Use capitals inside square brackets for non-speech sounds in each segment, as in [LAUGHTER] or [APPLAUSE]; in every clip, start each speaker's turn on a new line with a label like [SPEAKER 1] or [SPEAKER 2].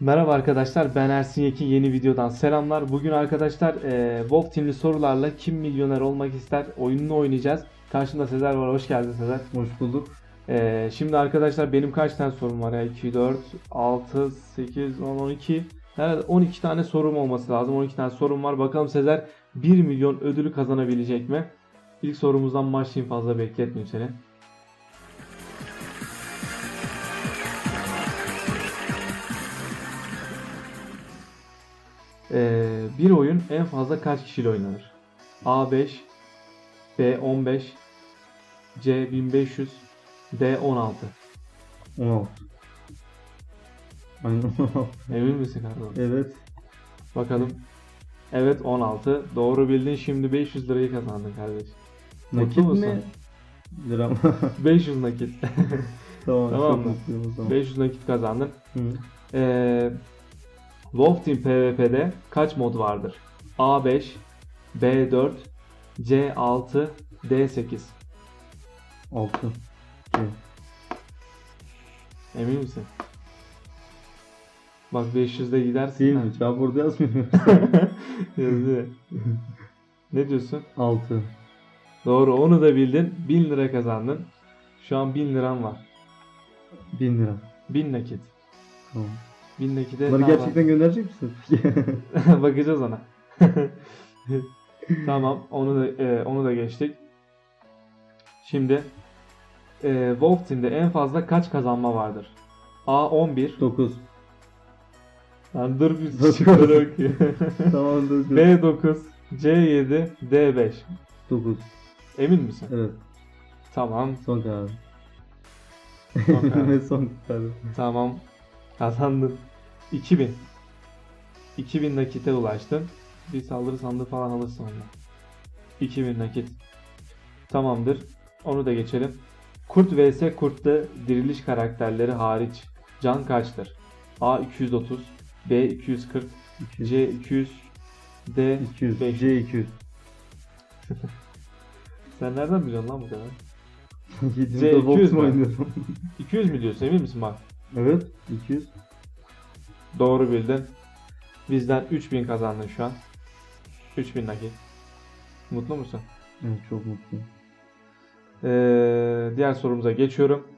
[SPEAKER 1] Merhaba arkadaşlar ben Ersin Yekin yeni videodan selamlar. Bugün arkadaşlar e, Wolf Team'li sorularla kim milyoner olmak ister oyununu oynayacağız. Karşımda Sezer var hoş geldin Sezer.
[SPEAKER 2] Hoş bulduk.
[SPEAKER 1] E, şimdi arkadaşlar benim kaç tane sorum var ya 2, 4, 6, 8, 10, 12. Herhalde 12 tane sorum olması lazım 12 tane sorum var. Bakalım Sezer 1 milyon ödülü kazanabilecek mi? İlk sorumuzdan başlayayım fazla bekletmeyeyim seni. Ee, bir oyun en fazla kaç kişiyle oynanır? A5, B15, C1500, D16.
[SPEAKER 2] 16. Aynen 16.
[SPEAKER 1] Emin misin Kardo?
[SPEAKER 2] Evet.
[SPEAKER 1] Bakalım. Evet 16. Doğru bildin. Şimdi 500 lirayı kazandın kardeşim.
[SPEAKER 2] Nakit
[SPEAKER 1] Mutlu musun?
[SPEAKER 2] mi? Lira mı? [LAUGHS]
[SPEAKER 1] 500 nakit.
[SPEAKER 2] tamam,
[SPEAKER 1] Tamam mı?
[SPEAKER 2] mutluyum o zaman.
[SPEAKER 1] 500 nakit kazandın.
[SPEAKER 2] Hı.
[SPEAKER 1] Ee, Wolf Team PvP'de kaç mod vardır? A5, B4, C6, D8.
[SPEAKER 2] 6.
[SPEAKER 1] Emin misin? Bak 500'de gidersin.
[SPEAKER 2] Değil
[SPEAKER 1] ha.
[SPEAKER 2] mi? Cevap burada yazmıyor. [LAUGHS]
[SPEAKER 1] Yazıyor. ne diyorsun?
[SPEAKER 2] 6.
[SPEAKER 1] Doğru onu da bildin. 1000 lira kazandın. Şu an 1000 liran var.
[SPEAKER 2] 1000 lira.
[SPEAKER 1] 1000 nakit.
[SPEAKER 2] Tamam.
[SPEAKER 1] 1000 nakite
[SPEAKER 2] Bunları
[SPEAKER 1] ne
[SPEAKER 2] gerçekten gönderecek misin? [LAUGHS]
[SPEAKER 1] Bakacağız ona. [LAUGHS] tamam, onu da e, onu da geçtik. Şimdi e, Wolf Team'de en fazla kaç kazanma vardır? A 11.
[SPEAKER 2] 9.
[SPEAKER 1] Lan dur bir [LAUGHS]
[SPEAKER 2] Dokuz.
[SPEAKER 1] şıkları okuyayım.
[SPEAKER 2] tamam 9.
[SPEAKER 1] B 9, C 7, D 5.
[SPEAKER 2] 9.
[SPEAKER 1] Emin misin?
[SPEAKER 2] Evet.
[SPEAKER 1] Tamam,
[SPEAKER 2] Son karar.
[SPEAKER 1] Son karar.
[SPEAKER 2] Ve son karar.
[SPEAKER 1] tamam. Kazandın. 2000. 2000 nakite ulaştın. Bir saldırı sandığı falan alırsın ondan. 2000 nakit. Tamamdır. Onu da geçelim. Kurt vs Kurt'ta diriliş karakterleri hariç can kaçtır? A 230, B 240,
[SPEAKER 2] 200.
[SPEAKER 1] C 200, D
[SPEAKER 2] 200.
[SPEAKER 1] 5.
[SPEAKER 2] C 200. [LAUGHS]
[SPEAKER 1] Sen nereden biliyorsun lan bu kadar? [LAUGHS]
[SPEAKER 2] Gittiğimde
[SPEAKER 1] C200
[SPEAKER 2] boks mu
[SPEAKER 1] mü?
[SPEAKER 2] oynuyorum?
[SPEAKER 1] 200 mi diyorsun emin misin bak?
[SPEAKER 2] evet. 200.
[SPEAKER 1] Doğru bildin. Bizden 3000 kazandın şu an. 3000 nakit. Mutlu musun?
[SPEAKER 2] Evet çok mutluyum.
[SPEAKER 1] Ee, diğer sorumuza geçiyorum.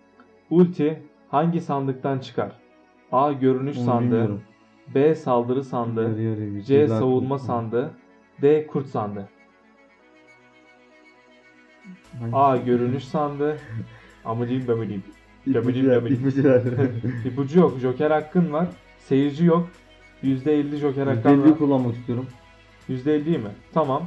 [SPEAKER 1] Ulti hangi sandıktan çıkar? A. Görünüş
[SPEAKER 2] Onu
[SPEAKER 1] sandığı.
[SPEAKER 2] bilmiyorum.
[SPEAKER 1] B. Saldırı sandığı.
[SPEAKER 2] Yarı yarı,
[SPEAKER 1] C.
[SPEAKER 2] güzel
[SPEAKER 1] Savunma
[SPEAKER 2] kurt.
[SPEAKER 1] sandığı. D. Kurt sandığı.
[SPEAKER 2] Hangisi?
[SPEAKER 1] A. Görünüş sandığı. [LAUGHS] Bömüleyim.
[SPEAKER 2] İpucu ver, ipucu ver. [LAUGHS]
[SPEAKER 1] İpucu yok. Joker hakkın var. Seyirci yok. %50 Joker hakkın var.
[SPEAKER 2] Belli kullanmak istiyorum.
[SPEAKER 1] %50 değil mi? Tamam.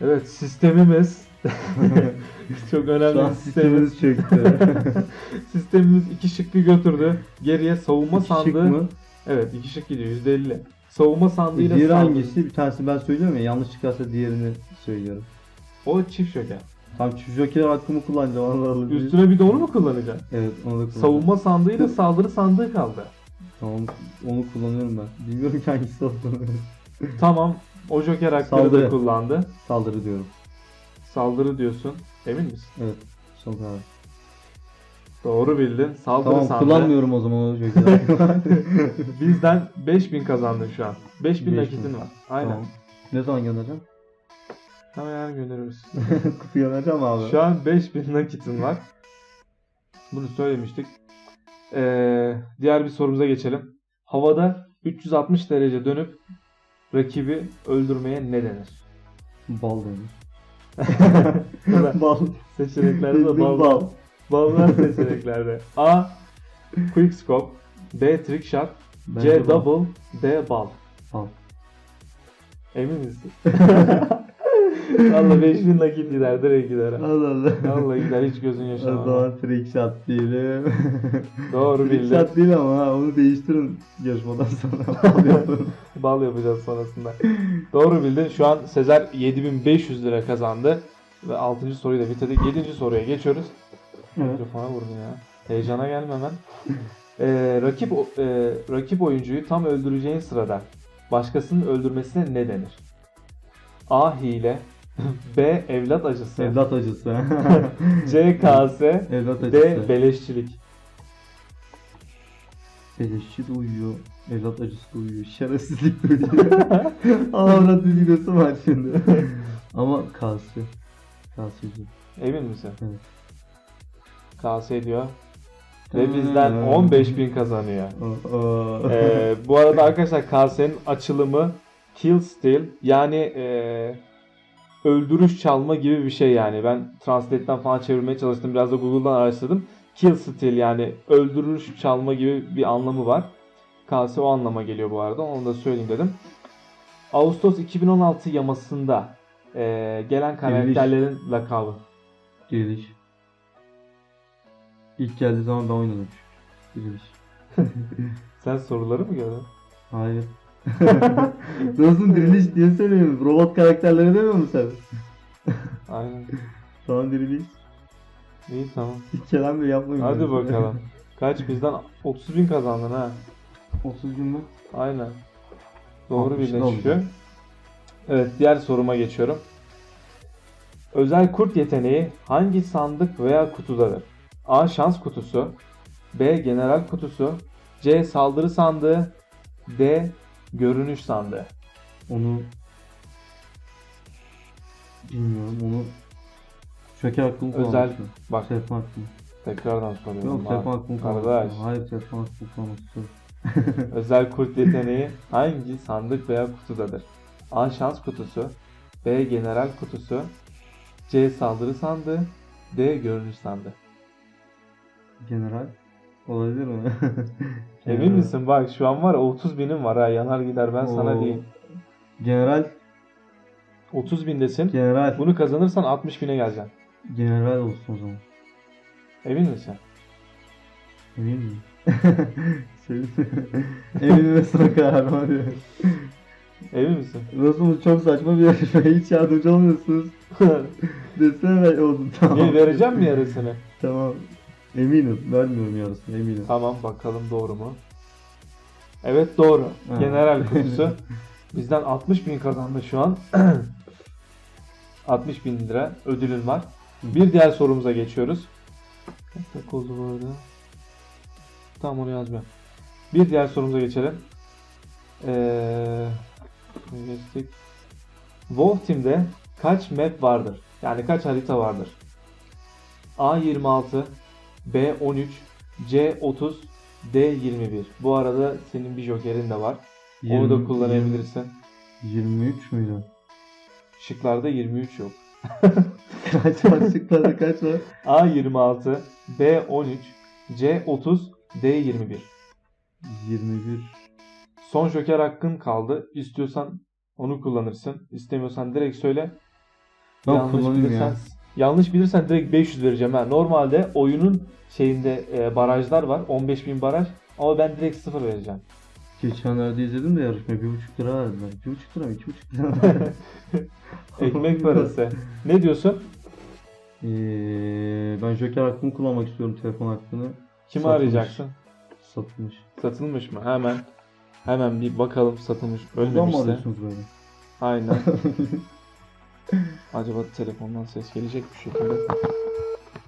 [SPEAKER 1] Evet sistemimiz [LAUGHS] çok önemli
[SPEAKER 2] Şu an
[SPEAKER 1] sistemimiz.
[SPEAKER 2] çöktü. [LAUGHS]
[SPEAKER 1] Sistemimiz iki şıkkı götürdü. Geriye savunma
[SPEAKER 2] İki
[SPEAKER 1] sandığı.
[SPEAKER 2] şık mı?
[SPEAKER 1] Evet iki şık gidiyor %50. Savunma sandığıyla
[SPEAKER 2] Diğeri
[SPEAKER 1] saldırı-
[SPEAKER 2] hangisi? Bir tanesi ben söylüyorum ya yanlış çıkarsa diğerini söylüyorum.
[SPEAKER 1] O çift joker.
[SPEAKER 2] Tam şu joker hakkımı kullanacağım.
[SPEAKER 1] Üstüne bir de onu mu kullanacaksın?
[SPEAKER 2] Evet onu da kullanacağım.
[SPEAKER 1] Savunma sandığıyla saldırı sandığı kaldı.
[SPEAKER 2] Tamam onu kullanıyorum ben. Bilmiyorum ki hangisi olduğunu. [LAUGHS]
[SPEAKER 1] Tamam. O joker da
[SPEAKER 2] Saldırı.
[SPEAKER 1] kullandı.
[SPEAKER 2] Saldırı diyorum.
[SPEAKER 1] Saldırı diyorsun. Emin misin?
[SPEAKER 2] Evet. Son karar.
[SPEAKER 1] Doğru bildin. Saldırı
[SPEAKER 2] Tamam
[SPEAKER 1] sandığı.
[SPEAKER 2] kullanmıyorum o zaman o joker hakkımı. [LAUGHS]
[SPEAKER 1] Bizden 5000 kazandın şu an. 5000
[SPEAKER 2] 5000.
[SPEAKER 1] nakitin var. Aynen.
[SPEAKER 2] Tamam. Ne zaman göndereceğim?
[SPEAKER 1] Hemen göndeririz. [LAUGHS]
[SPEAKER 2] Kutu göndereceğim abi.
[SPEAKER 1] Şu an 5000 nakitin var. Bunu söylemiştik. Ee, diğer bir sorumuza geçelim. Havada 360 derece dönüp rakibi öldürmeye ne denir?
[SPEAKER 2] Bal denir. [LAUGHS]
[SPEAKER 1] Bal. Seçeneklerde de bal.
[SPEAKER 2] bal.
[SPEAKER 1] Ballar seçeneklerde. A. Quick scope. B. Trick shot.
[SPEAKER 2] Bence
[SPEAKER 1] C. Double. D. Bal.
[SPEAKER 2] Bal.
[SPEAKER 1] Emin misin? [LAUGHS] Valla 5000 nakit gider direkt gider.
[SPEAKER 2] Allah Allah.
[SPEAKER 1] Vallahi gider hiç gözün
[SPEAKER 2] O
[SPEAKER 1] yaşamaz.
[SPEAKER 2] zaman trick shot değilim.
[SPEAKER 1] Doğru
[SPEAKER 2] trick
[SPEAKER 1] bildin.
[SPEAKER 2] shot değil ama ha, onu değiştirin yarışmadan sonra. [LAUGHS] Bal
[SPEAKER 1] yapacağız sonrasında. Doğru bildin. Şu an Sezer 7500 lira kazandı. Ve 6. soruyu da bitirdik. 7. soruya geçiyoruz.
[SPEAKER 2] Evet.
[SPEAKER 1] Mikrofona vurdun ya. Heyecana gelme hemen. Ee, rakip o- e, rakip oyuncuyu tam öldüreceğin sırada başkasının öldürmesine ne denir? A. Hile B. Evlat acısı
[SPEAKER 2] Evlat acısı. [LAUGHS]
[SPEAKER 1] C. KS
[SPEAKER 2] Evlat acısı.
[SPEAKER 1] D. Beleşçilik
[SPEAKER 2] Beleşçi de uyuyor. Evlat acısı da uyuyor. Şerefsizlik de uyuyor. [LAUGHS] Allah'ın dilgisi var şimdi. [LAUGHS] Ama kalsı. Kalsıcı.
[SPEAKER 1] Emin misin?
[SPEAKER 2] Evet.
[SPEAKER 1] KS diyor. Ve bizden 15.000 kazanıyor.
[SPEAKER 2] Aa.
[SPEAKER 1] Ee, bu arada arkadaşlar KS'nin açılımı Kill Steal yani ee, öldürüş çalma gibi bir şey yani. Ben Translate'den falan çevirmeye çalıştım. Biraz da Google'dan araştırdım. Kill Steal yani öldürüş çalma gibi bir anlamı var. KS o anlama geliyor bu arada. Onu da söyleyeyim dedim. Ağustos 2016 yamasında ee, gelen karakterlerin lakabı.
[SPEAKER 2] Diriliş. İlk geldiği zaman ben oynadım. Diriliş. [LAUGHS]
[SPEAKER 1] Sen soruları mı gördün?
[SPEAKER 2] Hayır. [LAUGHS] Nasıl diriliş diye söylüyorum. Robot karakterleri demiyor musun sen?
[SPEAKER 1] Aynen. [LAUGHS]
[SPEAKER 2] Tamam diriliş.
[SPEAKER 1] İyi tamam.
[SPEAKER 2] Hiç kelam bile yapmayayım.
[SPEAKER 1] Hadi bakalım. Kaç bizden 30 bin kazandın ha.
[SPEAKER 2] 30 gün mü?
[SPEAKER 1] Aynen. Doğru
[SPEAKER 2] 60
[SPEAKER 1] bildin
[SPEAKER 2] oldu.
[SPEAKER 1] çıkıyor. Evet diğer soruma geçiyorum. Özel kurt yeteneği hangi sandık veya kutudadır? A. Şans kutusu B. General kutusu C. Saldırı sandığı D. Görünüş sandığı
[SPEAKER 2] Onu bilmiyorum. Onu Şeker hakkımı
[SPEAKER 1] Özel-
[SPEAKER 2] kullanmak istiyorum.
[SPEAKER 1] Bak
[SPEAKER 2] Telefon hakkımı.
[SPEAKER 1] tekrardan soruyorum.
[SPEAKER 2] Yok kullanmak
[SPEAKER 1] Kardeş.
[SPEAKER 2] istiyorum. Hayır hakkımı kullanmak istiyorum. [LAUGHS]
[SPEAKER 1] Özel kurt yeteneği hangi sandık veya kutudadır? A. Şans kutusu B. General kutusu C. Saldırı sandığı D. Görünüş sandığı
[SPEAKER 2] General olabilir mi? [LAUGHS]
[SPEAKER 1] Emin misin? Bak şu an var ya 30 binim var ha yanar gider ben sana
[SPEAKER 2] Oo.
[SPEAKER 1] diyeyim.
[SPEAKER 2] General
[SPEAKER 1] 30 bindesin.
[SPEAKER 2] General
[SPEAKER 1] Bunu kazanırsan 60 bine geleceksin.
[SPEAKER 2] General olsun o zaman.
[SPEAKER 1] Emin misin?
[SPEAKER 2] Emin miyim? [LAUGHS] Emin ve sıra karar var ya.
[SPEAKER 1] Emin misin?
[SPEAKER 2] Nasıl çok saçma bir yarışma. Hiç yardımcı olmuyorsunuz. [LAUGHS] Desene ben oldum tamam.
[SPEAKER 1] Niye vereceğim mi yarısını?
[SPEAKER 2] Tamam. Eminim. Vermiyorum yarısını eminim.
[SPEAKER 1] Tamam bakalım doğru mu? Evet doğru.
[SPEAKER 2] Ha.
[SPEAKER 1] General [LAUGHS] kutusu. Bizden 60 bin kazandı şu an. [CLEARS THROAT] 60 bin lira ödülün var. Bir diğer sorumuza geçiyoruz. Kaç dakika oldu bu arada? Tamam onu yazmıyorum. Bir diğer sorumuza geçelim. Ee, geçtik. Wolf Team'de kaç map vardır? Yani kaç harita vardır? A26, B13, C30, D21. Bu arada senin bir jokerin de var. Onu da
[SPEAKER 2] 20
[SPEAKER 1] kullanabilirsin.
[SPEAKER 2] 23 müydü?
[SPEAKER 1] Şıklarda 23 yok. [LAUGHS]
[SPEAKER 2] kaç var? Şıklarda kaç var?
[SPEAKER 1] A26, B13, C30, D21.
[SPEAKER 2] 21.
[SPEAKER 1] Son joker hakkın kaldı. İstiyorsan onu kullanırsın. İstemiyorsan direkt söyle.
[SPEAKER 2] Ben kullanayım
[SPEAKER 1] bilirsen,
[SPEAKER 2] ya.
[SPEAKER 1] Yanlış bilirsen direkt 500 vereceğim. Ha. Normalde oyunun şeyinde e, barajlar var. 15.000 baraj. Ama ben direkt 0 vereceğim.
[SPEAKER 2] Geçenlerde izledim de yarışmayı. 1,5 lira verdiler. 1,5 lira mı? 2,5 lira? [LAUGHS]
[SPEAKER 1] Ekmek parası. Ne diyorsun?
[SPEAKER 2] Ee, ben Joker hakkımı kullanmak istiyorum telefon hakkını.
[SPEAKER 1] Kimi
[SPEAKER 2] Satılmış.
[SPEAKER 1] arayacaksın?
[SPEAKER 2] Satılmış.
[SPEAKER 1] Satılmış mı? Hemen hemen bir bakalım satılmış.
[SPEAKER 2] Buradan mı
[SPEAKER 1] Ölmemişse.
[SPEAKER 2] alıyorsunuz böyle?
[SPEAKER 1] Aynen. [LAUGHS] [LAUGHS] Acaba telefondan ses gelecek bir şekilde.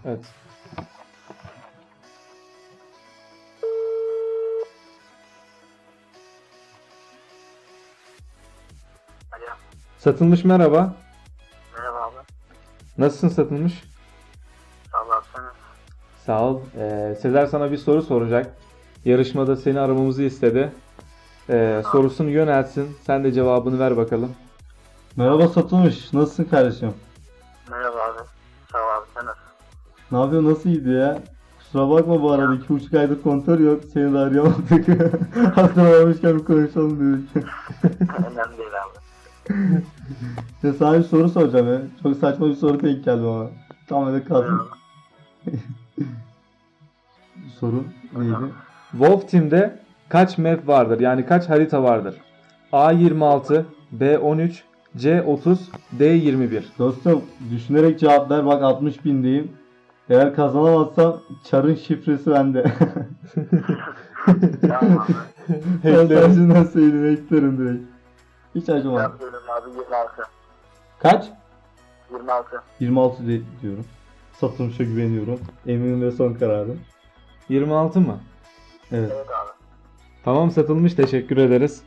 [SPEAKER 1] Evet.
[SPEAKER 3] Alo.
[SPEAKER 1] Satılmış merhaba.
[SPEAKER 3] Merhaba abi.
[SPEAKER 1] Nasılsın satılmış?
[SPEAKER 3] Sağ
[SPEAKER 1] ol. Ee, Sezer sana bir soru soracak. Yarışmada seni aramamızı istedi. Ee, sorusunu yöneltsin. Sen de cevabını ver bakalım.
[SPEAKER 2] Merhaba satılmış. Nasılsın kardeşim?
[SPEAKER 3] Merhaba abi. Sağ ol abi. Sen nasılsın?
[SPEAKER 2] Ne yapıyorsun? Nasıl gidiyor ya? Kusura bakma bu arada. iki buçuk aydır kontör yok. Seni de arayamadık. [LAUGHS] Hatırlamamışken bir konuşalım dedik. [LAUGHS]
[SPEAKER 3] Önemli değil abi.
[SPEAKER 2] ya sana bir soru soracağım ya. Çok saçma bir soru denk geldi bana. Tam öyle kalsın. [LAUGHS] soru neydi?
[SPEAKER 1] Wolf Team'de kaç map vardır? Yani kaç harita vardır? A26, B13, C30, D21.
[SPEAKER 2] Dostum düşünerek cevap ver. Bak 60 bindeyim. Eğer kazanamazsam çarın şifresi bende. [LAUGHS]
[SPEAKER 3] Abi. [LAUGHS]
[SPEAKER 2] ben
[SPEAKER 1] Hacklerim.
[SPEAKER 2] söyleyeyim eklerim direkt. Hiç acımam.
[SPEAKER 3] Yapıyorum abi 26.
[SPEAKER 2] Kaç?
[SPEAKER 3] 26.
[SPEAKER 2] 26 de- diyorum. Satılmışa güveniyorum. Eminim ve son kararım.
[SPEAKER 1] 26 mı?
[SPEAKER 2] Evet.
[SPEAKER 3] Evet abi.
[SPEAKER 1] Tamam satılmış teşekkür ederiz.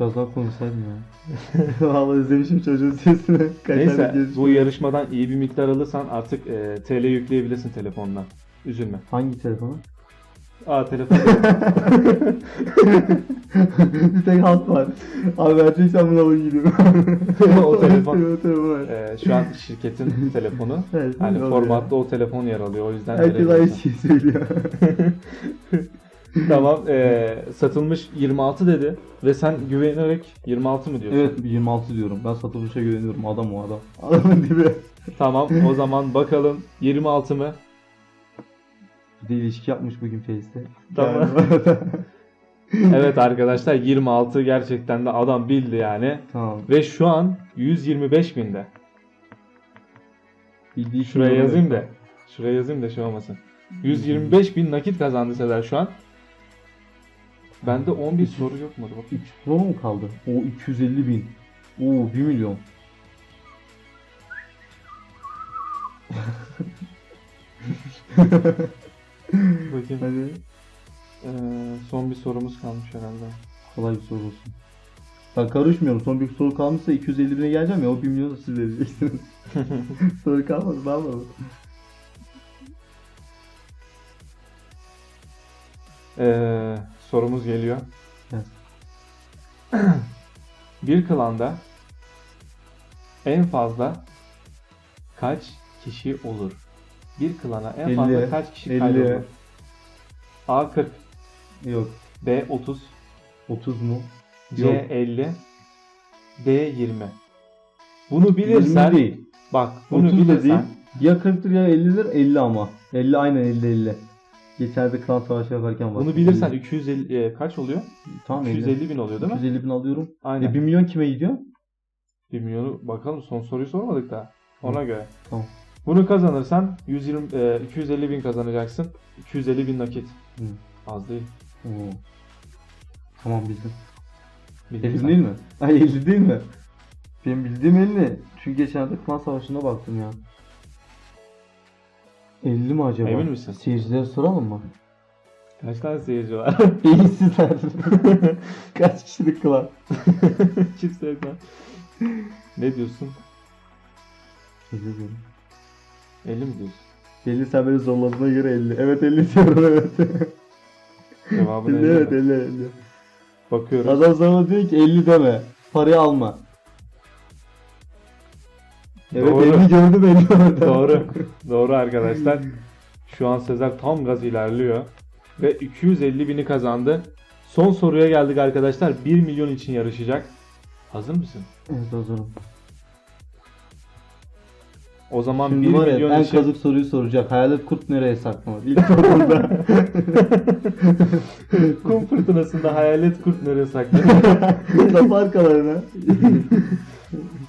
[SPEAKER 2] Biraz daha konuşsaydım ya. [LAUGHS] Vallahi özlemişim çocuğun sesini. Kaç
[SPEAKER 1] Neyse bu yarışmadan iyi bir miktar alırsan artık e, TL yükleyebilirsin telefonuna. Üzülme.
[SPEAKER 2] Hangi telefonu?
[SPEAKER 1] Aa telefon. [LAUGHS]
[SPEAKER 2] bir tek hat var. Abi vereceksen bunu alıp gidiyorum. [LAUGHS]
[SPEAKER 1] O telefon.
[SPEAKER 2] o telefon var.
[SPEAKER 1] E, şu an şirketin telefonu.
[SPEAKER 2] Evet,
[SPEAKER 1] Hani formatta o telefon yer alıyor. O yüzden
[SPEAKER 2] Herkes aynı şeyi söylüyor. [LAUGHS]
[SPEAKER 1] Tamam. e, satılmış 26 dedi. Ve sen güvenerek 26 mı diyorsun?
[SPEAKER 2] evet 26 diyorum. Ben satılmışa güveniyorum. Adam o adam. [LAUGHS] Adamın dibi.
[SPEAKER 1] Tamam o zaman bakalım 26 mı?
[SPEAKER 2] Bir de ilişki yapmış bugün Face'te.
[SPEAKER 1] Tamam. [LAUGHS] Evet arkadaşlar 26 gerçekten de adam bildi yani.
[SPEAKER 2] tamam.
[SPEAKER 1] Ve şu an 125 binde.
[SPEAKER 2] Bildiği
[SPEAKER 1] Şuraya yazayım da. Şuraya yazayım da şey olmasın. 125 bin nakit kazandı Sezer şu an. Bende 11 soru yok mu? Bak.
[SPEAKER 2] 3 pro mu kaldı? O 250 bin. Oo 1 milyon.
[SPEAKER 1] Bakayım.
[SPEAKER 2] Hadi.
[SPEAKER 1] Ee, son bir sorumuz kalmış herhalde.
[SPEAKER 2] Kolay bir soru olsun. Ben karışmıyorum. Son bir soru kalmışsa 250 bine geleceğim ya o 1 milyonu siz vereceksiniz. [LAUGHS] soru kalmadı ben mi?
[SPEAKER 1] Sorumuz geliyor. [CLEARS THROAT] Bir klanda en fazla kaç kişi olur? Bir klana en
[SPEAKER 2] 50,
[SPEAKER 1] fazla kaç kişi
[SPEAKER 2] 50.
[SPEAKER 1] kaydolur? A 40,
[SPEAKER 2] Yok.
[SPEAKER 1] B 30,
[SPEAKER 2] 30 mu?
[SPEAKER 1] C
[SPEAKER 2] Yok.
[SPEAKER 1] 50, D 20. Bunu bilirsen
[SPEAKER 2] 20 değil.
[SPEAKER 1] bak bunu
[SPEAKER 2] 30 da değil.
[SPEAKER 1] bilirsen
[SPEAKER 2] Ya 40'tır ya 50'dir 50 ama. 50 aynen 50 50. Geçerde klan savaşı yaparken var.
[SPEAKER 1] bunu bilirsen 250 e, kaç oluyor?
[SPEAKER 2] tamam 50.
[SPEAKER 1] 250 bin oluyor değil mi?
[SPEAKER 2] 250 bin alıyorum.
[SPEAKER 1] Aynen.
[SPEAKER 2] E 1 milyon kime gidiyor?
[SPEAKER 1] 1 milyonu bakalım son soruyu sormadık daha. Ona göre.
[SPEAKER 2] Tamam.
[SPEAKER 1] Bunu kazanırsan 120 e, 250 bin kazanacaksın. 250 bin nakit.
[SPEAKER 2] Hı.
[SPEAKER 1] Az değil.
[SPEAKER 2] Oo. Tamam bildim.
[SPEAKER 1] Bildin
[SPEAKER 2] 50
[SPEAKER 1] sen.
[SPEAKER 2] değil mi? Ay 50 değil mi? Benim bildiğim 50. Çünkü geçenlerde klan savaşına baktım ya. 50 mi acaba?
[SPEAKER 1] Emin misin?
[SPEAKER 2] Seyircilere soralım mı?
[SPEAKER 1] Kaç tane seyirci var? [LAUGHS]
[SPEAKER 2] İyisizler. [LAUGHS] Kaç kişilik klan?
[SPEAKER 1] Çift [LAUGHS] sevdan. ne diyorsun?
[SPEAKER 2] 50 diyorum.
[SPEAKER 1] 50 mi diyorsun?
[SPEAKER 2] 50 sen beni zorladığına göre 50. Evet 50 diyorum evet.
[SPEAKER 1] Cevabın 50
[SPEAKER 2] evet
[SPEAKER 1] mi?
[SPEAKER 2] 50 50.
[SPEAKER 1] Bakıyoruz.
[SPEAKER 2] Adam sana diyor ki 50 deme. Parayı alma. Evet
[SPEAKER 1] Doğru.
[SPEAKER 2] 50 gördüm 50 orada.
[SPEAKER 1] Doğru. Doğru arkadaşlar. Şu an Sezer tam gaz ilerliyor. Ve 250 bini kazandı. Son soruya geldik arkadaşlar. 1 milyon için yarışacak. Hazır mısın?
[SPEAKER 2] Evet hazırım.
[SPEAKER 1] O zaman
[SPEAKER 2] Şimdi
[SPEAKER 1] 1
[SPEAKER 2] var ya
[SPEAKER 1] milyon
[SPEAKER 2] en
[SPEAKER 1] için...
[SPEAKER 2] kazık soruyu soracak. Hayalet kurt nereye saklanır? İlk sorumda. [LAUGHS]
[SPEAKER 1] Kum fırtınasında hayalet kurt nereye saklanır? [LAUGHS]
[SPEAKER 2] Laf arkalarına.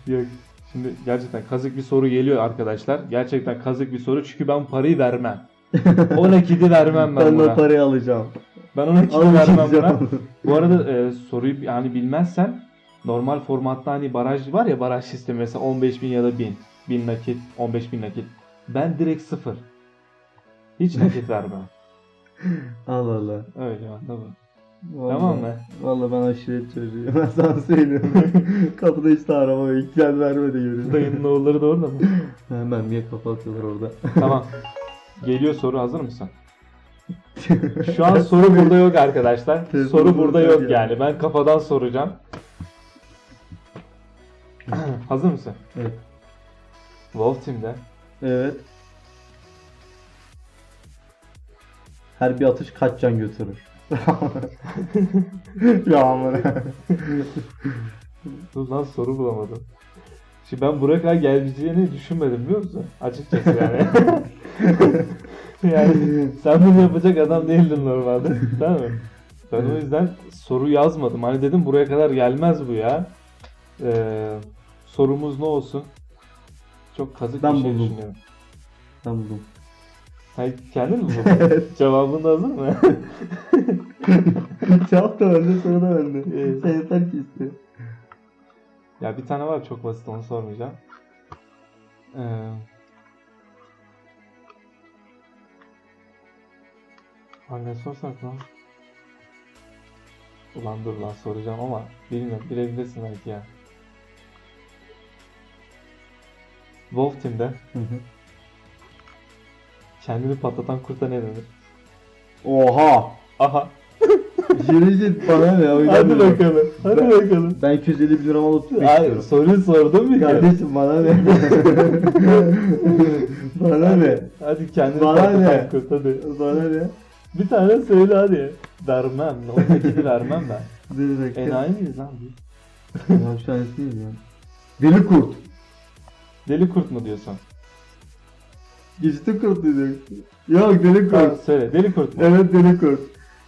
[SPEAKER 1] Yok. Şimdi gerçekten kazık bir soru geliyor arkadaşlar. Gerçekten kazık bir soru çünkü ben parayı vermem. [LAUGHS] O nakidi vermem ben
[SPEAKER 2] ben
[SPEAKER 1] buna.
[SPEAKER 2] parayı alacağım.
[SPEAKER 1] Ben o nakidi vermem buna. [LAUGHS] Bu arada e, soruyu yani bilmezsen normal formatta hani baraj var ya baraj sistemi mesela 15 bin ya da 1000. 1000 nakit, 15 bin nakit. Ben direkt sıfır. Hiç nakit vermem. [LAUGHS]
[SPEAKER 2] Allah Allah.
[SPEAKER 1] Öyle anladın.
[SPEAKER 2] Vallahi,
[SPEAKER 1] Tamam mı?
[SPEAKER 2] Vallahi ben aşiret çocuğuyum. [LAUGHS] Ben sana söylüyorum. [LAUGHS] Kapıda işte araba ve ihtiyar vermedi görüyorum.
[SPEAKER 1] Dayının oğulları da orada mı? [LAUGHS]
[SPEAKER 2] Hemen bir kafa atıyorlar orada.
[SPEAKER 1] tamam. Geliyor soru hazır mısın? Şu an soru burada yok arkadaşlar. Soru burada yok
[SPEAKER 2] yani.
[SPEAKER 1] yani. Ben kafadan soracağım. [CLEARS THROAT] hazır mısın?
[SPEAKER 2] Evet.
[SPEAKER 1] Wolf Team'de
[SPEAKER 2] Evet. Her bir atış kaç can götürür? [LAUGHS] ya amına.
[SPEAKER 1] Dur lan soru bulamadım. Şimdi ben buraya kadar geleceğini düşünmedim biliyor musun? Açıkçası yani. [LAUGHS] yani sen bunu yapacak adam değildin normalde. [LAUGHS] Tamam mı? Ben o yüzden soru yazmadım. Hani dedim buraya kadar gelmez bu ya. Ee, sorumuz ne olsun? Çok kazık
[SPEAKER 2] Ben
[SPEAKER 1] bir şey
[SPEAKER 2] buldum.
[SPEAKER 1] düşünüyorum.
[SPEAKER 2] Ben buldum.
[SPEAKER 1] Hayır, kendin mi buldun? Cevabın hazır mı? [LAUGHS]
[SPEAKER 2] Cevap da bende, soru da bende.
[SPEAKER 1] Evet.
[SPEAKER 2] Sen yeter ki iste.
[SPEAKER 1] ya bir tane var çok basit onu sormayacağım. Ee, Lan ne sorsak lan? Ulan dur lan soracağım ama bilmiyorum bilebilirsin belki ya. Wolf Team'de
[SPEAKER 2] Hı hı.
[SPEAKER 1] kendini patlatan kurta ne denir?
[SPEAKER 2] Oha!
[SPEAKER 1] Aha.
[SPEAKER 2] Jirecit [LAUGHS] bana ne?
[SPEAKER 1] Hadi
[SPEAKER 2] oynamıyorum.
[SPEAKER 1] bakalım. Hadi bakalım.
[SPEAKER 2] Ben 250 bin liram alıp tutmak
[SPEAKER 1] Hayır
[SPEAKER 2] istiyorum.
[SPEAKER 1] soruyu sordum bir kere.
[SPEAKER 2] Kardeşim bana ne? bana ne?
[SPEAKER 1] Hadi kendini
[SPEAKER 2] Bana
[SPEAKER 1] patlatan
[SPEAKER 2] ne?
[SPEAKER 1] kurt hadi.
[SPEAKER 2] Bana ne?
[SPEAKER 1] Bir tane söyle hadi. Vermem. Ondakini vermem ben.
[SPEAKER 2] Bir dakika.
[SPEAKER 1] Enayi miyiz lan biz?
[SPEAKER 2] Ya şu tanesi değil ya. Deli kurt.
[SPEAKER 1] Deli kurt mu diyorsun?
[SPEAKER 2] Geçti kurt diyecek. Yok deli
[SPEAKER 1] Tamam,
[SPEAKER 2] kurt.
[SPEAKER 1] söyle. Deli kurt mu?
[SPEAKER 2] Evet deli kurt.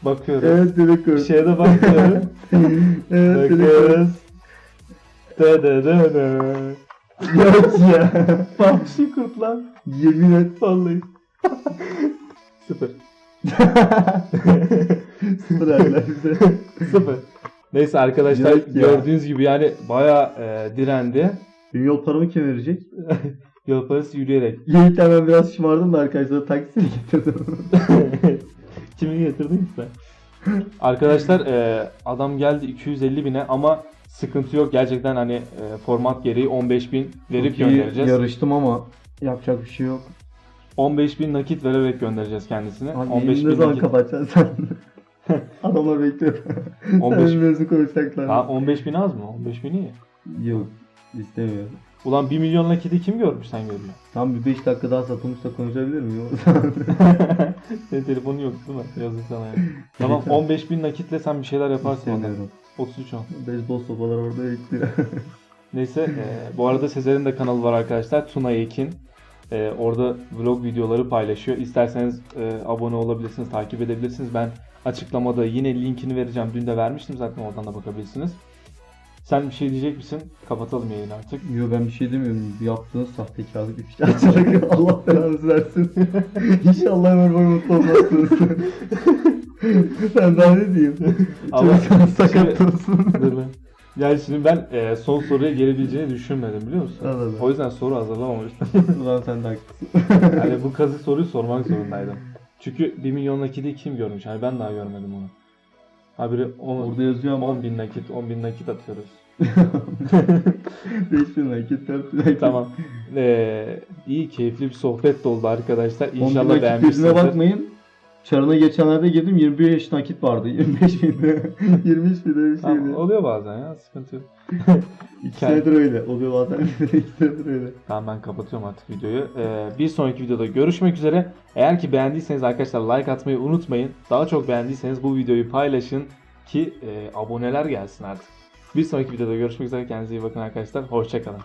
[SPEAKER 1] Bakıyoruz.
[SPEAKER 2] Evet deli kurt.
[SPEAKER 1] Bir şeye de [LAUGHS] bakıyoruz.
[SPEAKER 2] evet deli kurt.
[SPEAKER 1] Bakıyoruz. Da da da da.
[SPEAKER 2] Yok ya.
[SPEAKER 1] Vahşi kurt lan.
[SPEAKER 2] Yemin et.
[SPEAKER 1] Vallahi. Sıfır.
[SPEAKER 2] Sıfır bize.
[SPEAKER 1] Sıfır. Neyse arkadaşlar
[SPEAKER 2] Yok ya.
[SPEAKER 1] gördüğünüz gibi yani baya direndi.
[SPEAKER 2] Benim yol paramı kim verecek? [LAUGHS]
[SPEAKER 1] Yol parası yürüyerek.
[SPEAKER 2] Yiğit'ten ben biraz şımardım da arkadaşlar taksiye getirdim. [LAUGHS]
[SPEAKER 1] Kimi getirdin ki sen? Arkadaşlar e, adam geldi 250 bine ama sıkıntı yok. Gerçekten hani e, format gereği 15 bin verip
[SPEAKER 2] Çok iyi
[SPEAKER 1] göndereceğiz.
[SPEAKER 2] Yarıştım ama yapacak bir şey yok.
[SPEAKER 1] 15 bin nakit vererek göndereceğiz kendisine.
[SPEAKER 2] Abi
[SPEAKER 1] 15
[SPEAKER 2] 15 ne
[SPEAKER 1] bin
[SPEAKER 2] zaman
[SPEAKER 1] nakit.
[SPEAKER 2] kapatacaksın sen? [LAUGHS] Adamlar bekliyor.
[SPEAKER 1] 15
[SPEAKER 2] Sen mevzu konuşacaklar.
[SPEAKER 1] Ha, 15 bin az mı? 15 bin iyi.
[SPEAKER 2] Yok istemiyorum.
[SPEAKER 1] Ulan 1 milyon nakiti kim görmüş sen görmüyor. [LAUGHS]
[SPEAKER 2] Tam bir 5 dakika daha satılmışsa konuşabilir miyim? [LAUGHS] [LAUGHS]
[SPEAKER 1] Senin telefonun yok değil mi? Yazık sana ya. Tamam 15 bin nakitle sen bir şeyler yaparsın.
[SPEAKER 2] İstemiyorum.
[SPEAKER 1] 33 on.
[SPEAKER 2] Beyzbol sopalar orada bekliyor.
[SPEAKER 1] Neyse e, bu arada Sezer'in de kanalı var arkadaşlar. Tuna Ekin. E, orada vlog videoları paylaşıyor. İsterseniz e, abone olabilirsiniz, takip edebilirsiniz. Ben açıklamada yine linkini vereceğim. Dün de vermiştim zaten oradan da bakabilirsiniz. Sen bir şey diyecek misin? Kapatalım yayını artık.
[SPEAKER 2] Yo ben bir şey demiyorum. Yaptığınız sahtekarlık üçkağıtçılık [LAUGHS] [LAUGHS] Allah belanızı versin. İnşallah ömür boyu mutlu olmazsınız. [LAUGHS] ben daha ne diyeyim?
[SPEAKER 1] Ama
[SPEAKER 2] Çalışan sakat olsun.
[SPEAKER 1] Yani şimdi ben e, son soruya gelebileceğini düşünmedim biliyor musun?
[SPEAKER 2] Anladım.
[SPEAKER 1] O yüzden soru hazırlamamıştım.
[SPEAKER 2] Ulan sen de haklısın.
[SPEAKER 1] yani bu kazık soruyu sormak zorundaydım. Çünkü 1 milyon nakiti kim görmüş? Yani ben daha görmedim onu. Habire 10,
[SPEAKER 2] Orada yazıyor ama
[SPEAKER 1] 10 bin nakit, 10 bin nakit atıyoruz. [LAUGHS]
[SPEAKER 2] 5 bin nakit, 4 bin nakit.
[SPEAKER 1] tamam. Ee, iyi, keyifli bir sohbet oldu arkadaşlar.
[SPEAKER 2] 10 bin
[SPEAKER 1] İnşallah
[SPEAKER 2] nakit gözüne
[SPEAKER 1] beğenmişsinizdir.
[SPEAKER 2] bakmayın. Çarına geçenlerde girdim 21 yaş nakit vardı. 25 binde. 23 binde bir
[SPEAKER 1] Tamam,
[SPEAKER 2] şeydi.
[SPEAKER 1] oluyor bazen ya, sıkıntı yok. [LAUGHS]
[SPEAKER 2] 2 senedir öyle. Oluyor bazen. [LAUGHS] 2 senedir öyle.
[SPEAKER 1] Tamam ben kapatıyorum artık videoyu. Ee, bir sonraki videoda görüşmek üzere. Eğer ki beğendiyseniz arkadaşlar like atmayı unutmayın. Daha çok beğendiyseniz bu videoyu paylaşın ki e, aboneler gelsin artık. Bir sonraki videoda görüşmek üzere. Kendinize iyi bakın arkadaşlar. Hoşçakalın.